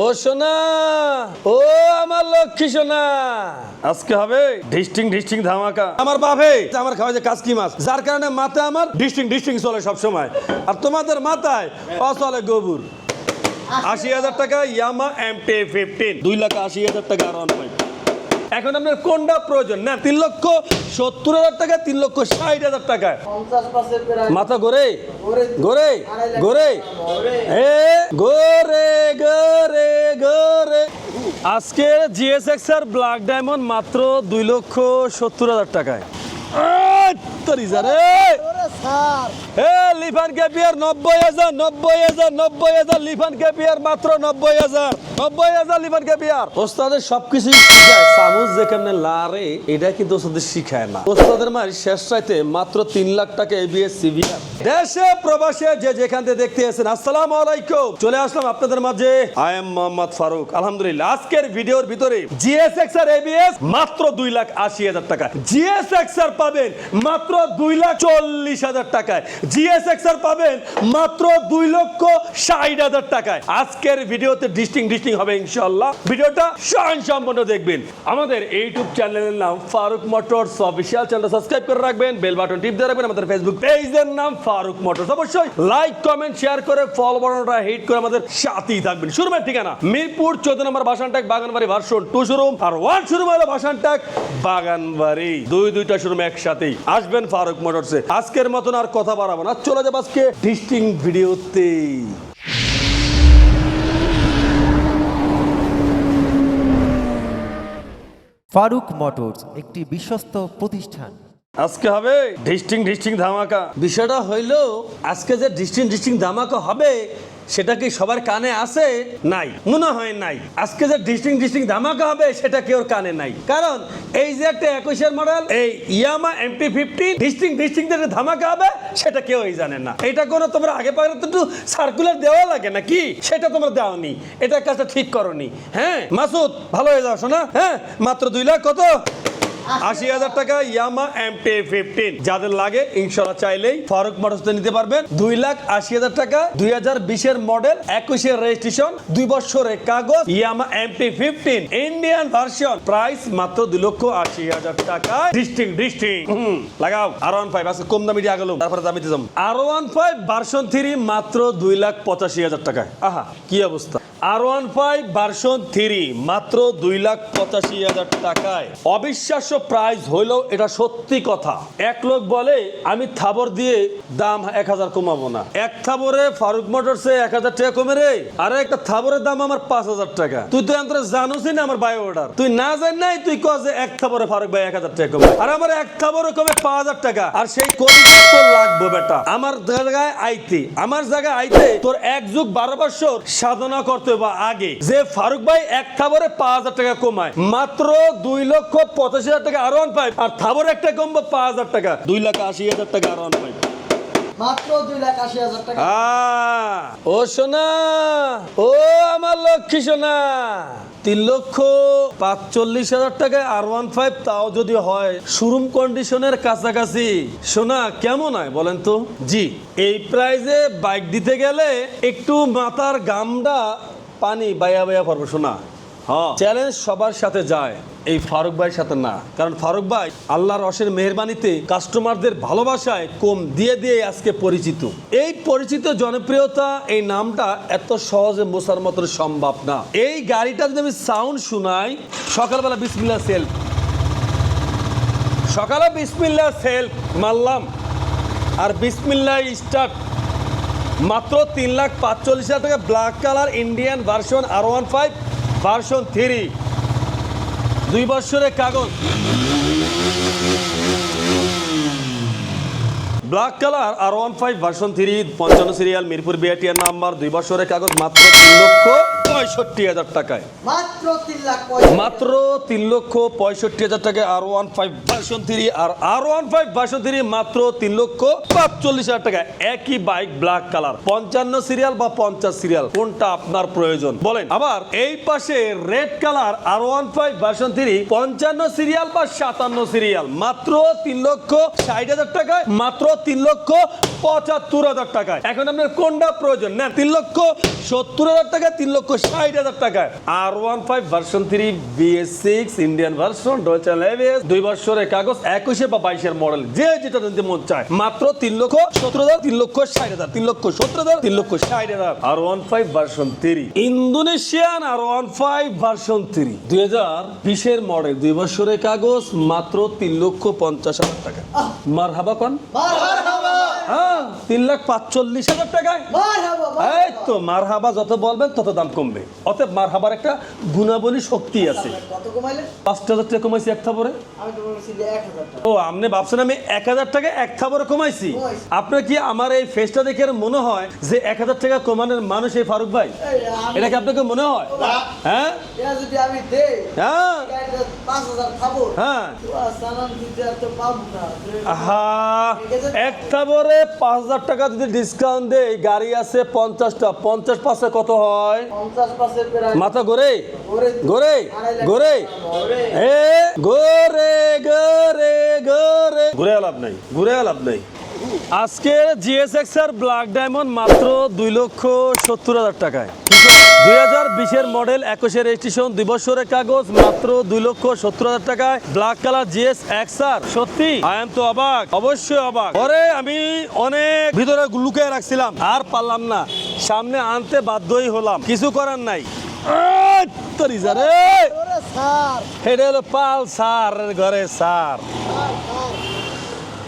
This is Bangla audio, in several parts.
ও সোনা ও আমার লক্ষ্মী সোনা। আজকে হবে ডিস্টিং ডিস্টিং ধামাকা। আমার বাপে আমার খাওয়া যে কাজকি মাছ যার কারণে মাথায় আমার ডিস্টিং ডিস্টিং চলে সব সময় আর তোমাদের মাথায় অচলে গোবর। আশি হাজার টাকা ইয়ামা এম টি ফিফটিন দুই লাখ আশি হাজার টাকা আর অন এখন আপনার কোনটা প্রয়োজন? না তিন লক্ষ সত্তর হাজার টাকা তিন লক্ষ ষাট হাজার প্রায় মাথা গোরে গোরে। গোরে গোরে এ গোরে গোরে গোরে আজকে জিএসএক্স আর ব্ল্যাক ডায়মন্ড মাত্র দুই লক্ষ সত্তর হাজার টাকায়। লিফান ক্যাপিয়ার নব্বই হাজার নব্বই হাজার নব্বই হাজার লিফান ক্যাপিয়ার মাত্র নব্বই হাজার। নব্বই হাজার লিফান ক্যাপিয়ার ওস্তাদের সবকিছুই শিখায়। সামুজ যেখানে লারে এটা কিন্তু ওস্তাদের শিখায় না? ওস্তাদের মার শেষ রাইতে মাত্র তিন লাখ টাকা এবিএস সিভিআর দেশে প্রবাসে যে যেখান থেকে দেখতে এসেছেন আসসালামু আলাইকুম। চলে আসলাম আপনাদের মাঝে। আই এম মোহাম্মদ ফারুক আলহামদুলিল্লাহ আজকের ভিডিওর ভিতরে জিএসএক্স আর এবিএস মাত্র দুই লাখ আশি হাজার টাকা। জিএসএক্স আর পাবেন মাত্র দুই লাখ চল্লিশ হাজার টাকায়। জিএসএক্স আর পাবেন মাত্র দুই লক্ষ ষাট হাজার টাকায়। আজকের ভিডিওতে ডিস্টিং ডিস্টিং হবে ইনশাল্লাহ ভিডিওটা স্বয়ং সম্পূর্ণ দেখবেন। আমাদের ইউটিউব চ্যানেলের নাম Faruk Motors official channel subscribe করে রাখবেন বেল বাটন টিপ দিয়ে রাখবেন, আমাদের ফেসবুক পেজের নাম ফারুক মোটরস। অবশ্যই লাইক কমেন্ট শেয়ার করে ফলো বাটনটা হিট করে আমাদের সাথেই থাকবেন। শোরুমের ঠিকানা, মিরপুর চোদ্দ নম্বর Bhashantek Baganbari version two showroom আর ওয়ান শোরুম হলো বাসানটাক বাগানবাড়ি। দুই, দুইটা শোরুম একসাথেই। আসবেন ফারুক মোটরসে। আজকের মতন আর কথা বাড়াবো না। চলে যাব আজকে ডিস্টিং ভিডিওতে ফারুক মোটরস একটি বিশ্বস্ত প্রতিষ্ঠান। আজকে হবে ডিস্টিং ডিস্টিং ধামাকা। বিষয়টা হইল আজকে যে ডিস্টিং ডিস্টিং ধামাকা হবে সেটা কি সবার কানে আছে? নাই। মনে হয় নাই। আজকে যে ডিস্টিং ডিস্টিং ধামাকা হবে, সেটা কেউ কানে নাই? কারণ এই যে একটা একুশের মডেল, এই ইয়ামা এমটি ফিফটি ডিস্টিং ডিস্টিং যে ধামাকা হবে, সেটা কেউই জানে না। এটা কোনো তোমরা আগে পাগে তো একটু সার্কুলার দেওয়া লাগে নাকি? সেটা তোমরা দাওনি এটা কাজটা ঠিক করনি হ্যাঁ? মাসুদ, ভালো হয়ে যাও, শোনা। হ্যাঁ? মাত্র দুই লাখ কত? আশি হাজার টাকা ইয়ামা এম টি ফিফটিন। যাদের লাগে ইনশাল্লাহ চাইলেই ফারুক মোটরস নিতে পারবেন। দুই লাখ আশি হাজার টাকা, দুই হাজার বিশের মডেল, একুশের রেজিস্ট্রেশন, দুই বছরের কাগজ, Yamaha M T fifteen. Indian version, price মাত্র দুই লক্ষ আশি হাজার টাকা। ডিস্টিং ডিস্টিং। লাগাও। আর ওয়ান ফাইভ আজকে কম দামি দিয়ে গেল তারপরে দামিতে যাম R one five version three মাত্র দুই লাখ পঁচাশি হাজার টাকা আহা, কি অবস্থা? R one five version three মাত্র দুই লাখ পঁচাশি হাজার টাকায়। অবিশ্বাস্য প্রাইস হইলেও এটা সত্যি কথা। এক লোক বলে, আমি থাবর দিয়ে দাম এক হাজার কমাবো না। এক থাবরে ফারুক মোটরসে এক হাজার টাকা কমে রে। আরে একটা থাবরের দাম আমার পাঁচ হাজার টাকা। তুই তো এন্তরে জানোসই না আমার বাই অর্ডার তুই না জান নাই, তুই কস যে এক থাবরে ফারুক ভাই এক হাজার টাকা কমে। আর আমার এক থাবরে কমে পাঁচ হাজার টাকা। আর সেই কোটি তো লাগবে বেটা? আমার জায়গায় আইতে। আমার জায়গায় আইতে তোর এক যুগ বারো বছর সাধনা করতে বা আগে যে ফারুক ভাই এক থাবরে পাঁচ হাজার টাকা কমায় মাত্র দুই লক্ষ পঁচাশি হাজার টাকা আর ওয়ান ফাইভ আর থাবর একটা কমবো পাঁচ হাজার টাকা দুই লাখ আশি হাজার টাকা আর ওয়ান ফাইভ মাত্র দুই লাখ আশি হাজার টাকা। ও সোনা ও আমার লক্ষ্মী সোনা তিন লক্ষ পাঁচচল্লিশ হাজার টাকায় আর ওয়ান ফাইভ তাও যদি হয় শোরুম কন্ডিশনের কাছাকাছি। সোনা কেমন হয় বলেন তো? জি এই প্রাইজে বাইক দিতে গেলে একটু মাথার গামটা পানি বাইয়া বাইয়া পড়বে সোনা হ্যাঁ। চ্যালেঞ্জ সবার সাথে যায় এই ফারুক ভাইয়ের সাথে না। কারণ ফারুক ভাই আল্লাহর রসের মেহরবানিতে কাস্টমারদের ভালোবাসায় কম দিয়ে দিয়ে আজকে পরিচিত। এই পরিচিত জনপ্রিয়তা এই নামটা এত সহজে মোছার মতো সম্ভব না। এই গাড়িটা যদি আমি সাউন্ড শোনাই সকালবেলা বিসমিল্লা সেল সকালে বিসমিল্লা সেল মারলাম আর বিসমিল্লা স্টার্ট মাত্র তিন লাখ পাঁচচল্লিশ হাজার টাকা black colour Indian version R one five version three দুই বছরের কাগজ। Black colour R one five version three পঞ্চান্ন সিরিয়াল মিরপুর বিআটিআর নাম্বার দুই বছরের কাগজ, মাত্র তিন লক্ষ পঁয়ষট্টি হাজার টাকায়। মাত্র তিন লক্ষ পঁয়ষট্টি হাজার টাকা R one five version three আর R one five version three মাত্র তিন লক্ষ পাঁচচল্লিশ হাজার টাকা একই বাইক ব্ল্যাক কালার পঞ্চান্ন সিরিয়াল বা পঞ্চাশ সিরিয়াল কোনটা আপনার প্রয়োজন? বলেন। আবার এই পাশে red colour R one five version three পঞ্চান্ন সিরিয়াল বা সাতান্ন সিরিয়াল মাত্র তিন লক্ষ ষাট হাজার টাকায় মাত্র তিন লক্ষ পঁচাত্তর হাজার টাকায়। এখন আপনার কোনটা প্রয়োজন? না তিন লক্ষ সত্তর হাজার টাকা তিন লক্ষ কাগজ, একুশে বা বাইশের মডেল, যে মাত্র তিন লক্ষ সতেরো তিন লক্ষ ষাট হাজার, তিন লক্ষ সত্তর হাজার, তিন লক্ষ ষাট হাজার। R one five version three, Indonesian R one five version three. দুই হাজার বিশের মডেল, দুই বছরের কাগজ, মাত্র তিন লক্ষ পঞ্চাশ হাজার টাকা। মার হাবা কন হ্যাঁ তিন লাখ পাঁচচল্লিশ হাজার টাকায়। এই তো মার হাবা যত বলবেন তত দাম কমবে। অতএব মার হাবার একটা গুণাবলী শক্তি আছে। পাঁচটা হাজার টাকা কমাইছি এক থাপরে ও আপনি ভাবছেন আমি এক হাজার টাকা এক থাপরে কমাইছি। আপনার কি আমার এই ফেসটা দেখে মনে হয় যে এক হাজার টাকা কমানোর মানুষ এই ফারুক ভাই? এটা কি আপনাকে মনে হয়? হ্যাঁ? হ্যাঁ। হ্যাঁ। এক থাপরে পাঁচ হাজার টাকা যদি ডিসকাউন্ট দেয় গাড়ি আছে পঞ্চাশটা। পঞ্চাশ পাশে কত হয়? মাথা ঘোরে। ঘোরে। ঘোরে। এ ঘোরে ঘোরে ঘোরে। ঘুরে লাভ নাই ঘুরে লাভ নাই। আজকে জিএসএক্স এর ব্ল্যাক ডায়মন্ড মাত্র দুই লক্ষ সত্তর হাজার টাকায়। দুই হাজার বিশের মডেল একুশের রেজিস্ট্রেশন দুই বছরের কাগজ মাত্র দুই লক্ষ সত্তর হাজার টাকায় black colour GS X R সত্যি? আই এম তো অবাক অবশ্যই অবাক। পরে আমি অনেক ভিতরে লুকিয়ে রাখছিলাম আর পারলাম না। সামনে আনতে বাধ্যই হলাম কিছু করার নাই। এটা হলো পালসার ঘরে সার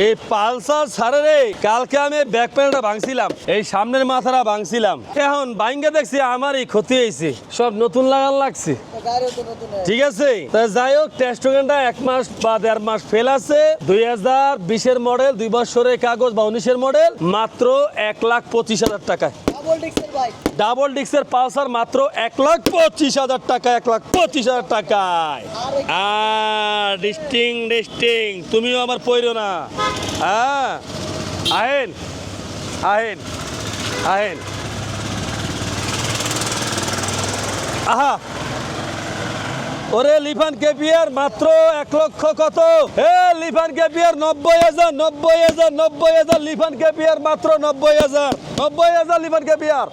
এই পালসার সারে রে, কালকে আমি ব্যাক প্যানেলটা ভাঙছিলাম, এই সামনের মাথাটা ভাঙছিলাম। এখন বাইঙ্গে দেখছি আমারই ক্ষতি হয়েছে সব নতুন লাগান লাগছে। ঠিক আছে? যাই হোক টেস্ট ওখানটা এক মাস বা দেড় মাস ফেল আছে, দুই হাজার বিশের মডেল দুই বছরের কাগজ বা উনিশের মডেল মাত্র এক লাখ পঁচিশ হাজার টাকায়। ডাবল ডিক্সের পালসার মাত্র এক লাখ পঁচিশ হাজার টাকা এক লাখ পঁচিশ হাজার টাকায়। ডিস্টিং ডিস্টিং তুমিও আমার পইরো না। হ্যাঁ আহেন আহেন আহেন। আহা ওরে লিফান কেপিয়ার মাত্র এক লক্ষ কত? হে লিফান কেপিয়ার নব্বই হাজার নব্বই হাজার নব্বই হাজার, লিফান কেপিয়ার মাত্র নব্বই হাজার নব্বই হাজার লিফান কেপিয়ার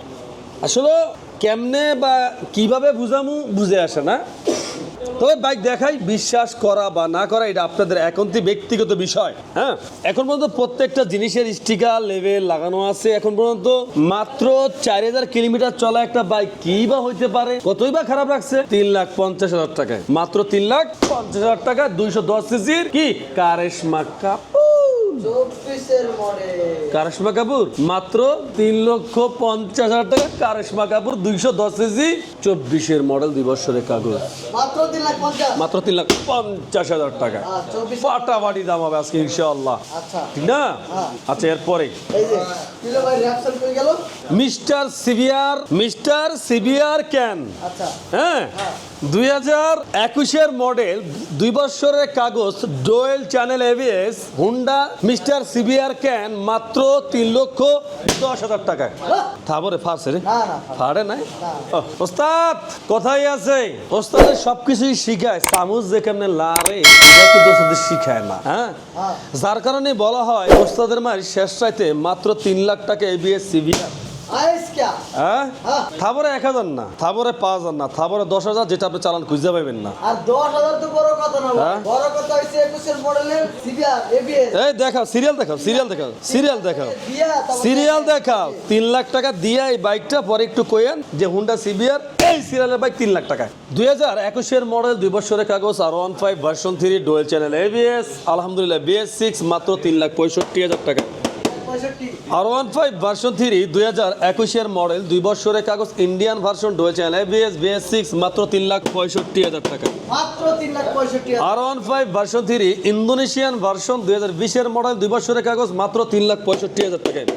আসলে কেমনে বা কীভাবে বুঝামু, বুঝে আসে না? তবে বাইক দেখাই, বিশ্বাস করা বা না করা, এটা আপনাদের একান্তই ব্যক্তিগত বিষয়। হ্যাঁ? এখন পর্যন্ত প্রত্যেকটা জিনিসের স্টিকার লেভেল লাগানো আছে। এখন পর্যন্ত মাত্র চার হাজার কিলোমিটার চলা একটা বাইক কি বা হইতে পারে, কতই বা খারাপ লাগছে, তিন লাখ পঞ্চাশ হাজার টাকায়। মাত্র তিন লাখ পঞ্চাশ হাজার টাকা, দুইশো দশ সিসির কি? কারেশমা কাপুর কারেশমা কাপুর মাত্র তিন লক্ষ পঞ্চাশ হাজার টাকা। কারেশমা কাপুর দুইশো দশ কেজি চব্বিশের মডেল দুই বছরের কাগজ। মাত্র তিন লাখ পঞ্চাশ। হাজার টাকা। ফাটাফাটি দাম হবে আজকে ইনশাআল্লাহ। আচ্ছা। ঠিক না? হ্যাঁ। আচ্ছা এরপরে। Mister severe mister severe can. আচ্ছা। হ্যাঁ? হ্যাঁ। দুই হাজার একুশের মডেল দুই বছরের কাগজ ডোয়েল চ্যানেল এভিএস হুন্ডা মিস্টার সিভিয়ার ক্যান মাত্র তিন লক্ষ দশ হাজার টাকায়। বাহ! থাবরে ফার্সে রে। ফাড়ে নাই? ওস্তাদ কোথায় আছে। ওস্তাদের সবকিছুই শিখায়। সামুজ যে কেমনে লারে শিখায় না হ্যাঁ? হ্যাঁ। যার কারণে বলা হয় ওস্তাদের মায়ের শেষ রাইতে মাত্র তিন লাখ টাকা এবিএস আইস ক্যা হ্যাঁ? হ্যাঁ। থাবরে এক হাজার না থাবরে পাঁচ হাজার না থাবরে দশ হাজার যেটা আপনি চালান খুঁজে পাবেন না। আর দশ হাজার তো বড় কথা না হ্যাঁ? বড় কথা হচ্ছে একুশের মডেলের সিবিআর এবিএস। এই দেখাও সিরিয়াল দেখাও সিরিয়াল দেখাও সিরিয়াল দেখাও। সিরিয়াল দেখাও তিন লাখ টাকা দিয়ে এই বাইকটা পরে একটু কইেন যে হুন্ডা সিবিআর এই সিরিয়ালের বাইক তিন লাখ টাকায় দুই হাজার একুশের মডেল দুই বছরের কাগজ R one five version three dual channel ABS আলহামদুলিল্লাহ বিএস সিক্স মাত্র তিন লাখ পঁয়ষট্টি হাজার টাকা। R one five version three দুই হাজার একুশের মডেল দুই বছরের কাগজ Indian version channel ABS BS six মাত্র তিন লাখ পঁয়ষট্টি হাজার টাকা। R one five version three Indonesian version দুই হাজার বিশের মডেল দুই বছরের কাগজ মাত্র তিন লাখ পঁয়ষট্টি হাজার টাকায়।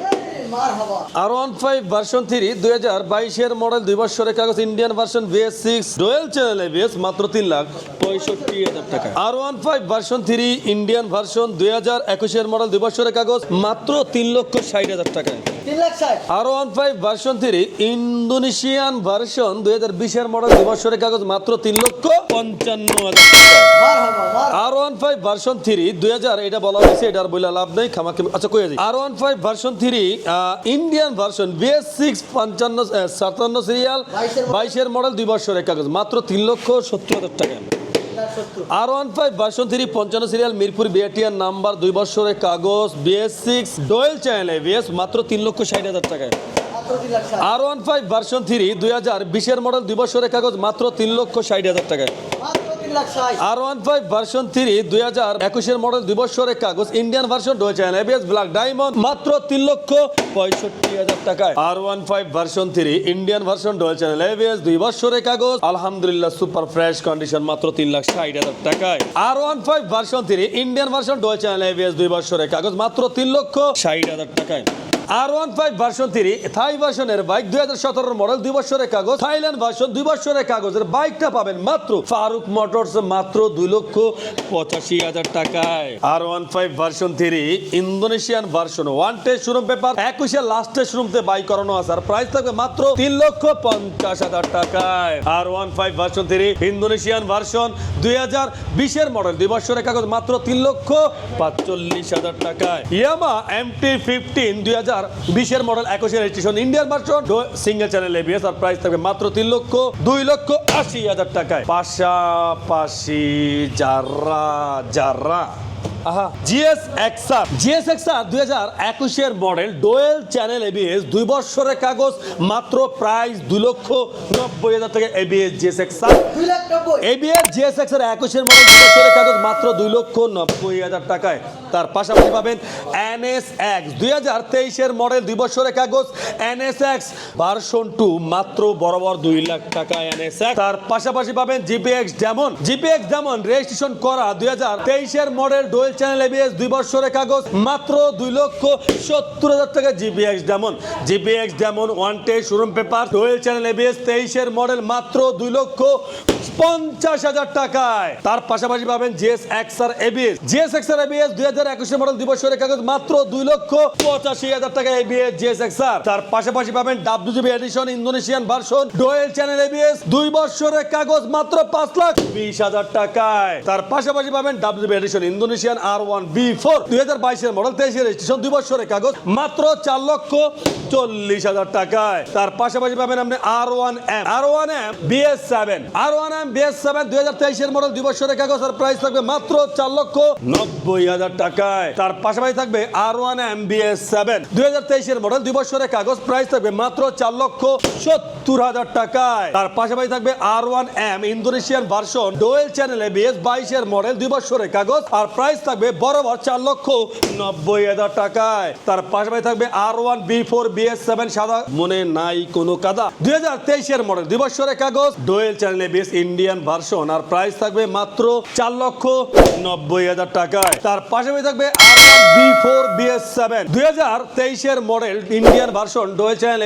আর ফাইভ ভার্সন থ্রি দুই হাজার বাইশের মডেল দুই বছরের কাগজ Indian version BS six channel ABS মাত্র তিন লাখ পঁয়ষট্টি হাজার টাকা। R one five version three Indian version দুই হাজার একুশের মডেল দুই বছরের কাগজ মাত্র তিন লক্ষ ষাট হাজার টাকায়। তিন লাখ ষাট। R one five version three Indonesian version দুই হাজার বিশের মডেল দুই বছরের কাগজ মাত্র তিন লক্ষ পঞ্চান্ন হাজার R one five version three দুই হাজার এটা বলা হয়েছে এটা আর বলে লাভ নেই খামাকে আচ্ছা কই আছে? R one five version three Indian version BS six পঞ্চান্ন সাতান্ন সিরিয়াল বাইশের মডেল দুই বছরের কাগজ মাত্র তিন লক্ষ সত্তর হাজার টাকা। R one five version three পঞ্চান্ন সিরিয়াল মিরপুর বিআটিআর নাম্বার দুই বছরের কাগজ BS six dual channel ABS মাত্র তিন লক্ষ ষাট হাজার টাকায় R one five version three দুই হাজার বিশের মডেল দুই বছরের কাগজ মাত্র তিন লক্ষ ষাট হাজার টাকায় R one five version three দুই হাজার একুশের মডেল দুই বছরের কাগজ ইন্ডিয়ান ভার্সন ডায়মন্ড মাত্র তিন লক্ষ পঁয়ষট্টি হাজার টাকায়। R five version three Indian version dual ABS দুই বছরের কাগজ দুই বছরের কাগজ, মাত্র তিন লক্ষ ষাট হাজার টাকায়। R one five version three Thai ভার্সনের বাইক দুই হাজার সতেরো মডেল দুই বছরের কাগজ। থাইল্যান্ড ভার্সন দুই বছরের কাগজের বাইকটা পাবেন মাত্র ফারুক মোটরস মাত্র দুই লক্ষ পঁচাশি হাজার টাকায়। R one five version three Indonesian version one test showroom paper একুশে লাস্টের শোরুমতে বাই করানো আছে। আর প্রাইস থাকবে মাত্র তিন লক্ষ পঞ্চাশ হাজার টাকায়। R one five version three Indonesian version দুই হাজার বিশের মডেল দুই বছরের কাগজ মাত্র তিন লক্ষ পাঁচচল্লিশ হাজার টাকায়। ইয়ামা এম টি ফিফটিন দুই হাজার বিশের মডেল একুশে registration Indian version. Single channel ABS আর প্রাইস থাকবে মাত্র তিন লক্ষ দুই লক্ষ আশি হাজার টাকায়। পাশাপাশি যারা যারা জিএস এক্সআর জিএস এক্সআর দুই হাজার একুশের মডেল ডোয়েল চ্যানেল এবিএস দুই বছরের কাগজ মাত্র প্রাইস দুই লক্ষ নব্বই হাজার টাকা এবিএস জিএস এক্সআর দুই লাখ নব্বই। এবিএস জিএসএক্স এর একুশের মডেল দুই বছরের কাগজ মাত্র দুই লক্ষ নব্বই হাজার টাকায়। তার পাশাপাশি পাবেন এনএস এক্স দুই হাজার তেইশের মডেল, দুই বছরের কাগজ এনএস এক্স ভার্সন টু, মাত্র বরাবর দুই লাখ টাকা এনএস এক্স তার পাশাপাশি পাবেন GPX Demon GPX Demon registration করা, দুই হাজার তেইশের মডেল, ডোয়েল চ্যানেল এবিএস দুই বছরের কাগজ, মাত্র দুই লক্ষ সত্তর হাজার টাকা GPX Demon GPX Demon one টে showroom paper, dual channel ABS তেইশের মডেল, মাত্র দুই লক্ষ পঞ্চাশ হাজার টাকায়। তার পাশাপাশি পাবেন GS X R ABS GS X R ABS দুই হাজার একুশের মডেল দুই বছরের কাগজ মাত্র দুই লক্ষ পঁচাশি হাজার টাকা এবিএস জিএস এক্স আর তার পাশাপাশি পাবেন WGP edition Indonesian version dual channel ABS দুই বছরের কাগজ মাত্র পাঁচ লাখ বিশ হাজার টাকায়। তার পাশাপাশি পাবেন WGP edition Indonesian R one B four দুই হাজার বাইশের মডেল তেইশের রেজিস্ট্রেশন দুই বছরের কাগজ মাত্র চার লক্ষ চল্লিশ হাজার টাকায়। তার পাশাপাশি পাবেন আপনি R one M R one M BS seven R one M BS seven দুই হাজার তেইশের মডেল দুই বছরের কাগজ। আর প্রাইস থাকবে মাত্র চার লক্ষ নব্বই হাজার টাকায় তার পাশাপাশি থাকবে R one M BS seven দুই হাজার তেইশের মডেল দুই বছরের কাগজ প্রাইস থাকবে মাত্র চার লক্ষ সত্তর হাজার টাকায়। তার পাশাপাশি থাকবে R one M Indonesian version dual চ্যানেলে বিএস বাইশের মডেল দুই বছরের কাগজ। আর প্রাইস থাকবে বরাবর চার লক্ষ নব্বই হাজার টাকায়। তার পাশাপাশি থাকবে R one B four BS seven সাদা। মনে নাই কোনো কাদা। দুই হাজার তেইশের মডেল দুই বছরের কাগজ ডোয়েল চ্যানেলে বিএস ইন্ডিয়ান ভার্সন আর প্রাইস থাকবে মাত্র চার লক্ষ নব্বই হাজার টাকায়। তার পাশাপাশি থাকবে মডেল ইন্ডিয়ান ভার্সন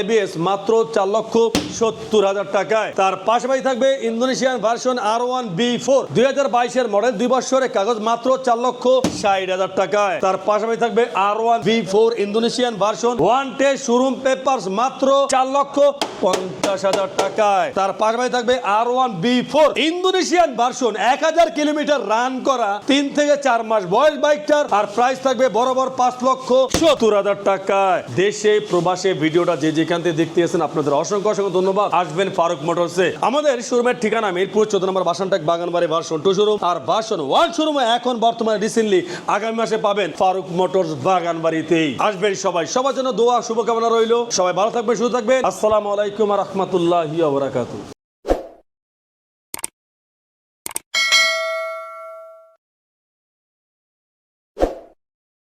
এবিএস মাত্র চার লক্ষ সত্তর হাজার টাকায়। তার পাশাপাশি থাকবে Indonesian version R one B four. দুই হাজার বাইশের মডেল দুই বছরের কাগজ মাত্র চার লক্ষ ষাট হাজার টাকায়। তার পাশাপাশি থাকবে R one B four, Indonesian version one টে শোরুম পেপার মাত্র চার লক্ষ পঞ্চাশ হাজার টাকায়। তার পাশাপাশি থাকবে R one B four. Indonesian version এক হাজার কিলোমিটার রান করা তিন থেকে চার মাস বয়স বাইকটার আর প্রাইস থাকবে বরাবর পাঁচ লক্ষ সত্তর হাজার টাকায়। দেশে, প্রবাসে ভিডিওটা যে যেখান থেকে দেখতে এসেছেন আপনাদের অসংখ্য অসংখ্য ধন্যবাদ। আসবেন ফারুক মোটরসে। আমাদের শোরুমের ঠিকানা মিরপুর চোদ্দ নম্বর Bhashantek Baganbari version two showroom আর ভার্সন ওয়ান শোরুমে এখন বর্তমানে রিসেন্টলি আগামী মাসে পাবেন ফারুক মোটরস বাগানবাড়িতেই। আসবেন সবাই। সবার জন্য দোয়া, শুভকামনা রইল। সবাই ভালো থাকবেন, সুস্থ থাকবেন। আসসালামু আলাইকুম রহমতুল্লাহ বারাকাতু